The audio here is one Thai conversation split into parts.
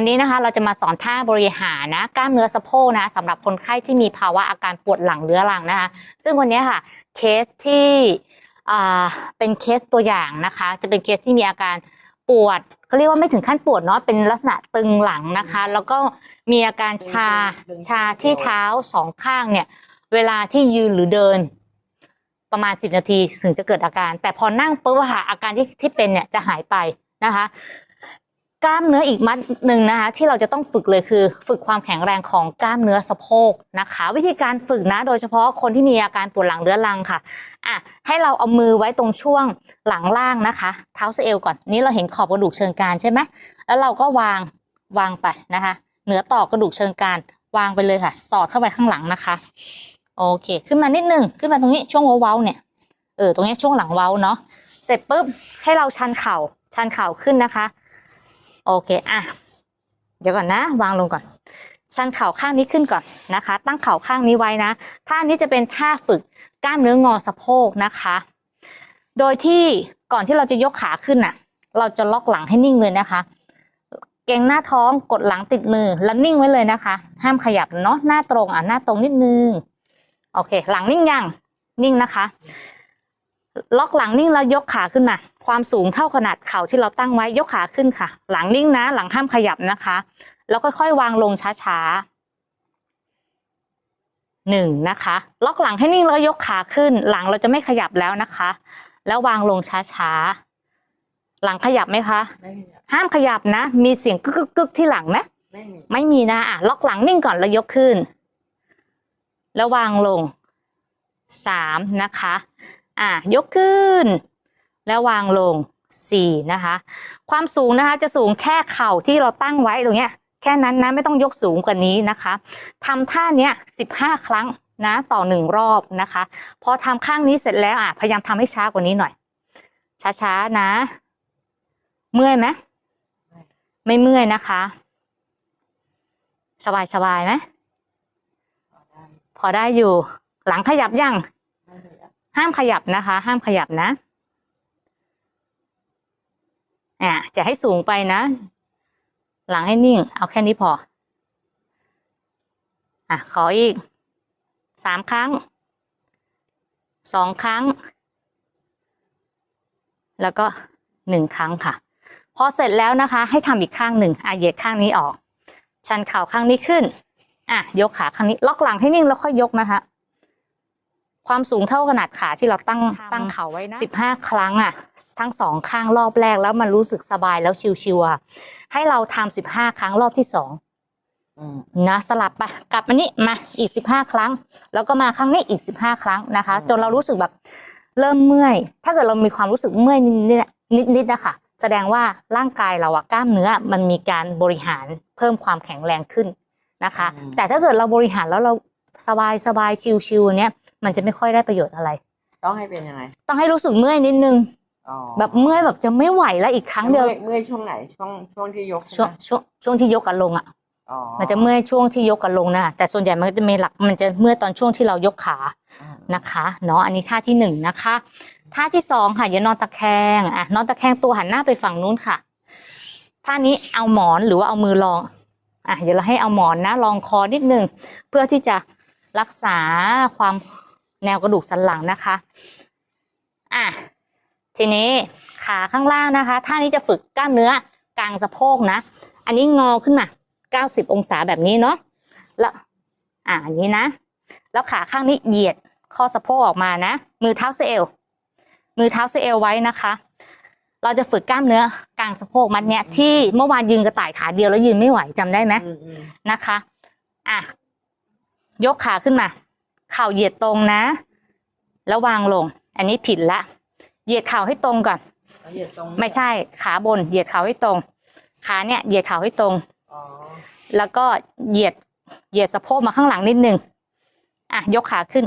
วันนี้นะคะเราจะมาสอนท่าบริหารนะกล้ามเนื้อสะโพกนะสำหรับคนไข้ที่มีภาวะอาการปวดหลังเรื้อรังนะคะ ซึ่งวันนี้ค่ะเคสที่เป็นเคสตัวอย่างนะคะ จะเป็นเคสที่มีอาการปวดเขาเรียกว่าไม่ถึงขั้นปวดเนาะเป็นลักษณะตึงหลังนะคะ แล้วก็มีอาการชาชาที่เท้าสองข้างเนี่ยเวลาที่ยืนหรือเดินประมาณ 10 นาทีถึงจะเกิดอาการ แต่พอนั่งปุ๊บค่ะอาการที่ที่เป็นเนี่ยจะหายไปนะคะ กล้ามเนื้ออีกมัดหนึ่งนะคะ ที่เราจะต้องฝึกเลยคือ ฝึกความแข็งแรงของกล้ามเนื้อสะโพกนะคะ วิธีการฝึกนะโดยเฉพาะคนที่มีอาการปวดหลังเรื้อรังค่ะอะให้เราเอามือไว้ตรงช่วงหลังล่างนะคะ เท้าสะเอวก่อนนี่เราเห็นขอบกระดูกเชิงกรานใช่ไหมแล้วเราก็วางวางไปนะคะ เหนือต่อกระดูกเชิงกรานวางไปเลยค่ะ สอดเข้าไปข้างหลังนะคะโอเค ขึ้นมานิดนึงขึ้นมาตรงนี้ช่วงเว้าเนี่ยเออตรงนี้ช่วงหลังเว้าเนาะเสร็จปุ๊บให้เราชันเข่าชันเข่าขึ้นนะคะ โอเคอะเดี๋ยวก่อนนะ วางลงก่อน ชันเข่าข้างนี้ขึ้นก่อนนะคะ ตั้งเข่าข้างนี้ไว้นะท่านี้จะเป็นท่าฝึกกล้ามเนื้องอสะโพกนะคะ โดยที่ก่อนที่เราจะยกขาขึ้นน่ะ เราจะล็อกหลังให้นิ่งเลยนะคะ เกงหน้าท้องกดหลังติดมือแล้วนิ่งไว้เลยนะคะ ห้ามขยับเนาะหน้าตรงอะหน้าตรงนิดนึงโอเค หลังนิ่งยังนิ่งนะคะ ล็อกหลังนิ่งแล้วยกขาขึ้นมา ความสูงเท่าขนาดเข่าที่เราตั้งไว้ยกขาขึ้นค่ะ หลังนิ่งนะ หลังห้ามขยับนะคะ แล้วค่อยๆวางลงช้าๆหนึ่งนะคะ ล็อกหลังให้นิ่งแล้วยกขาขึ้น หลังเราจะไม่ขยับแล้วนะคะ แล้ววางลงช้าๆ หลังขยับไหมคะไม่มีอะห้ามขยับนะ มีเสียงกึกกึกกึกที่หลังไหมไม่มีไม่มีนะอะล็อกหลังนิ่งก่อนแล้วยกขึ้น แล้ววางลงสามนะคะ อะยกขึ้น แล้ววางลงสี่นะคะ ความสูงนะคะจะสูงแค่เข่าที่เราตั้งไว้ตรงเนี้ยแค่นั้นนะไม่ต้องยกสูงกว่านี้นะคะทำท่าเนี้ยสิบห้าครั้งนะต่อหนึ่งรอบนะคะ พอทำข้างนี้เสร็จแล้วอะพยายามทำให้ช้ากว่านี้หน่อย ช้าๆนะ เมื่อยไหมไม่เมื่อยนะคะ สบายสบายไหมพอได้อยู่ หลังขยับยัง ห้ามขยับนะคะ ห้ามขยับนะอะจะให้สูงไปนะ หลังให้นิ่ง เอาแค่นี้พอ อะ ขออีกสามครั้งสองครั้ง แล้วก็หนึ่งครั้งค่ะ พอเสร็จแล้วนะคะ ให้ทำอีกข้างหนึ่งอะเหยียดข้างนี้ออก ชันเข่าข้างนี้ขึ้น อะ ยกขาข้างนี้ ล็อกหลังให้นิ่งแล้วค่อยยกนะคะ ความสูงเท่าขนาดขาที่เราตั้งตั้งเข่าไว้นะสิบห้าครั้งอะทั้งสองข้างรอบแรกแล้วมันรู้สึกสบายแล้วชิวๆอะให้เราทำสิบห้าครั้งรอบที่สองอืมนะสลับไปกลับมานี่มาอีกสิบห้าครั้ง แล้วก็มาครั้งนี้อีกสิบห้าครั้งนะคะ จนเรารู้สึกแบบเริ่มเมื่อย ถ้าเกิดเรามีความรู้สึกเมื่อยนิดๆนิดนิดๆนะคะแสดงว่าร่างกายเราอะกล้ามเนื้อมันมีการบริหารเพิ่มความแข็งแรงขึ้นนะคะ แต่ถ้าเกิดเราบริหารแล้วเราสบายสบายชิวๆเนี้ย มันจะไม่ค่อยได้ประโยชน์อะไร ต้องให้เป็นยังไง ต้องให้รู้สึกเมื่อยนิดนึงอ๋อแบบเมื่อยแบบจะไม่ไหวแล้วอีกครั้งเดียวมื่อเมื่อยช่วงไหนช่วงช่วงที่ยกช่วใช่งไหมช่วงช่วงที่ยกกันลงอะอ๋อมันจะเมื่อยช่วงที่ยกกันลงนะคะแต่ส่วนใหญ่มันก็จะมีหลักมันจะเมื่อยตอนช่วงที่เรายกขาอืมนะคะเนาะอันนี้ท่าที่หนึ่งนะคะท่าที่สองค่ะอย่านอนตะแคงอะนอนตะแคงตัวหันหน้าไปฝั่งนู้นค่ะท่านี้เอาหมอนหรือว่าเอามือรองอะเดี๋ยวเราให้เอาหมอนนะรองคอนิดนึงเพื่อที่จะรักษาความ แนวกระดูกสันหลังนะคะอะทีนี้ขาข้างล่างนะคะท่านี้จะฝึกกล้ามเนื้อกลางสะโพกนะ อันนี้งอขึ้นมา 90 องศาแบบนี้เนาะแล้วอะอย่างนี้นะ แล้วขาข้างนี้เหยียดข้อสะโพกออกมานะ มือเท้าเซเอลมือเท้าเซเอลไว้นะคะ เราจะฝึกกล้ามเนื้อกลางสะโพกมัดเนี้ยที่เมื่อวานยืนกระต่ายขาเดียวแล้วยืนไม่ไหวจำได้ไหมอืมอืมนะคะ อะยกขาขึ้นมา เข่าเหยียดตรงนะ แล้ววางลง อันนี้ผิดละ เหยียดเข่าให้ตรงก่อนเอาเหยียดตรงไม่ใช่ขาบน เหยียดเข่าให้ตรง ขาเนี่ยเหยียดเข่าให้ตรงอ๋อแล้วก็เหยียดเหยียดสะโพกมาข้างหลังนิดนึง อะยกขาขึ้น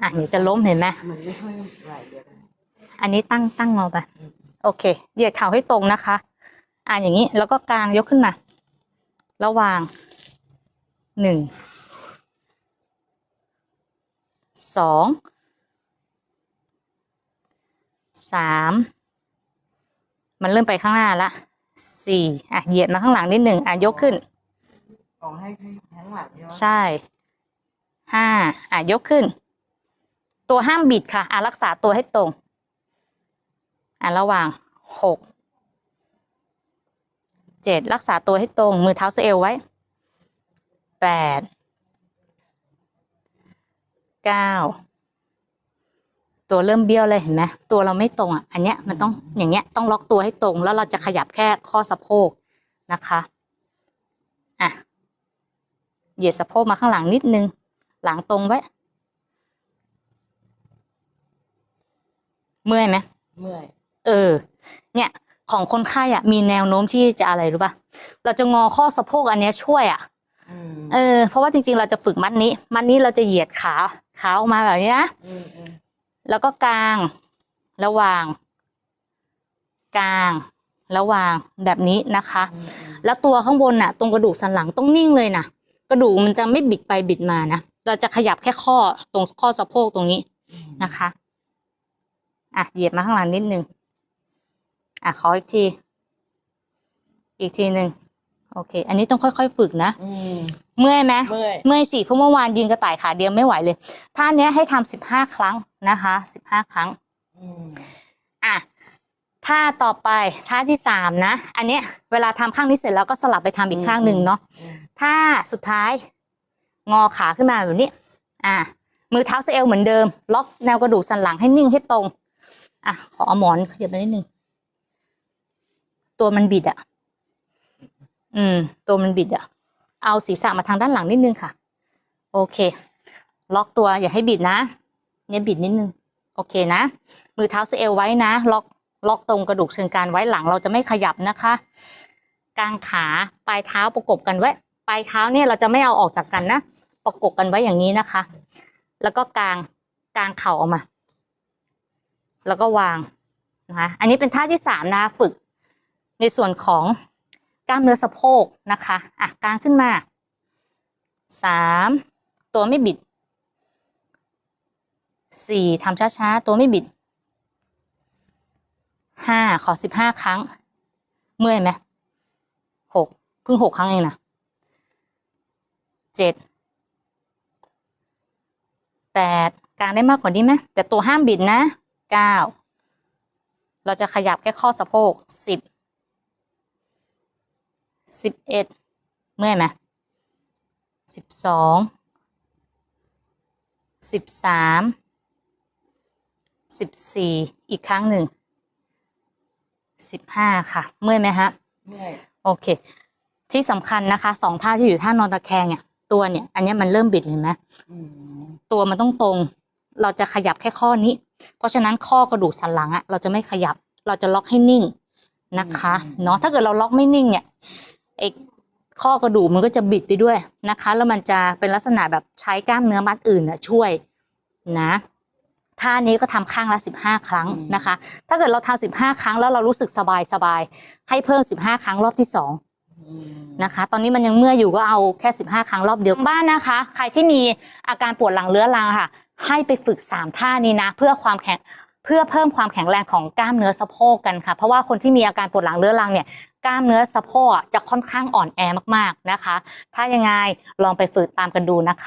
อะเดี๋ยวจะล้มเห็นไหมมันไม่ค่อยไหลเดี๋ยวนะอันนี้ตั้งตั้งงอไปโอเค เหยียดเข่าให้ตรงนะคะ อะอย่างนี้แล้วก็กางยกขึ้นมาแล้ววางหนึ่ง สองสามมันเริ่มไปข้างหน้าละสี่อะเหยียดมาข้างหลังนิดหนึ่งอะยกขึ้นออกให้ให้ทั้งหลังใช่ไหมใช่ห้าอะยกขึ้น ตัวห้ามบิดค่ะ อะรักษาตัวให้ตรง อะระหว่างหกเจ็ดรักษาตัวให้ตรง มือเท้าสะเอวไว้แปด เก้าตัวเริ่มเบี้ยวเลยเห็นไหมตัวเราไม่ตรงอะ อันเนี้ยมันต้องอย่างเงี้ยต้องล็อกตัวให้ตรง แล้วเราจะขยับแค่ข้อสะโพกนะคะอะเหยียดสะโพกมาข้างหลังนิดนึง หลังตรงไว้ เมื่อยไหมเมื่อยเออ เนี่ยของคนไข้อะมีแนวโน้มที่จะอะไรรู้ป่ะเราจะงอข้อสะโพกอันเนี้ยช่วยอะอืม เออเพราะว่าจริง ๆ เราจะฝึกมัดนี้ มัดนี้เราจะเหยียดขาขาออกมาแบบนี้นะอืมอืมแล้วก็กลาง ระหว่าง กลาง ระหว่างแบบนี้นะคะอืมอืมแล้วตัวข้างบนน่ะ ตรงกระดูกสันหลังต้องนิ่งเลยนะกระดูกมันจะไม่บิดไปบิดมานะเราจะขยับแค่ข้อตรงข้อสะโพกตรงนี้นะคะอะเหยียบมาข้างหลังนิดนึงอะขออีกที อีกทีหนึ่งโอเค อันนี้ต้องค่อยๆฝึกนะอืม เมื่อยไหมเมื่อย เมื่อยสิเพราะเมื่อวานยืนกระต่ายขาเดียวไม่ไหวเลยท่าเนี้ยให้ทำสิบห้าครั้งนะคะสิบห้าครั้งอืมอะท่าต่อไปท่าที่สามนะ อันเนี้ยเวลาทำข้างนี้เสร็จแล้วก็สลับไปทำอีกข้างหนึ่งเนาะอืมท่าสุดท้าย งอขาขึ้นมาแบบนี้ อะมือเท้าสะเอวเหมือนเดิม ล็อกแนวกระดูกสันหลังให้นิ่งให้ตรง อะขอเอาหมอนขยับไปนิดนึงตัวมันบิดอะ อืม ตัวมันบิดอะ เอาศีรษะมาทางด้านหลังนิดนึงค่ะ โอเค ล็อกตัวอย่าให้บิดนะ เนี่ยบิดนิดนึง โอเคนะ มือเท้าสเอวไว้นะ ล็อก ล็อกตรงกระดูกเชิงกรานไว้หลังเราจะไม่ขยับนะคะ กางขา ปลายเท้าประกบกันไว้ ปลายเท้าเนี่ยเราจะไม่เอาออกจากกันนะ ประกบกันไว้อย่างนี้นะคะ แล้วก็กางกางเข่าออกมา แล้วก็วางนะคะ อันนี้เป็นท่าที่สามนะคะฝึกในส่วนของ กล้ามเนื้อสะโพกนะคะอะกางขึ้นมาสามตัวไม่บิดสี่ทำช้าๆ ตัวไม่บิดห้าขอสิบห้าครั้ง เมื่อยไหมหกเพิ่งหกครั้งเองนะเจ็ดแปดกลางได้มากกว่านี้ไหมแต่ตัวห้ามบิดนะเก้าเราจะขยับแค่ข้อสะโพกสิบ สิบเอ็ดเมื่อยไหมสิบสองสิบสามสิบสี่อีกครั้งหนึ่งสิบห้าค่ะ เมื่อยไหมฮะเมื่อยโอเค ที่สำคัญนะคะสองท่าที่อยู่ท่านอนตะแคงเนี่ยตัวเนี่ย อันเนี้ยมันเริ่มบิดเห็นไหมอืมตัวมันต้องตรง เราจะขยับแค่ข้อนี้ เพราะฉะนั้นข้อกระดูกสันหลังอะเราจะไม่ขยับ เราจะล็อกให้นิ่งนะคะ เนาะถ้าเกิดเราล็อกไม่นิ่งเนี่ย ไอ้ข้อกระดูกมันก็จะบิดไปด้วยนะคะ แล้วมันจะเป็นลักษณะแบบใช้กล้ามเนื้อมัดอื่นอะช่วยนะท่านี้ก็ทำข้างละสิบห้าครั้งนะคะ ถ้าเกิดเราทำสิบห้าครั้งแล้วเรารู้สึกสบายสบายให้เพิ่มสิบห้าครั้งรอบที่สองนะคะ ตอนนี้มันยังเมื่อยอยู่ก็เอาแค่ 15 ครั้งรอบเดียวบ้านนะคะ ใครที่มีอาการปวดหลังเรื้อรังค่ะ ให้ไปฝึก 3 ท่านี้นะ เพื่อความแข็ง เพื่อเพิ่มความแข็งแรงของกล้ามเนื้อสะโพกกันค่ะ เพราะว่าคนที่มีอาการปวดหลังเรื้อรังเนี่ยกล้ามเนื้อสะโพกจะค่อนข้างอ่อนแอมากๆนะคะ ถ้ายังไงลองไปฝึกตามกันดูนะคะ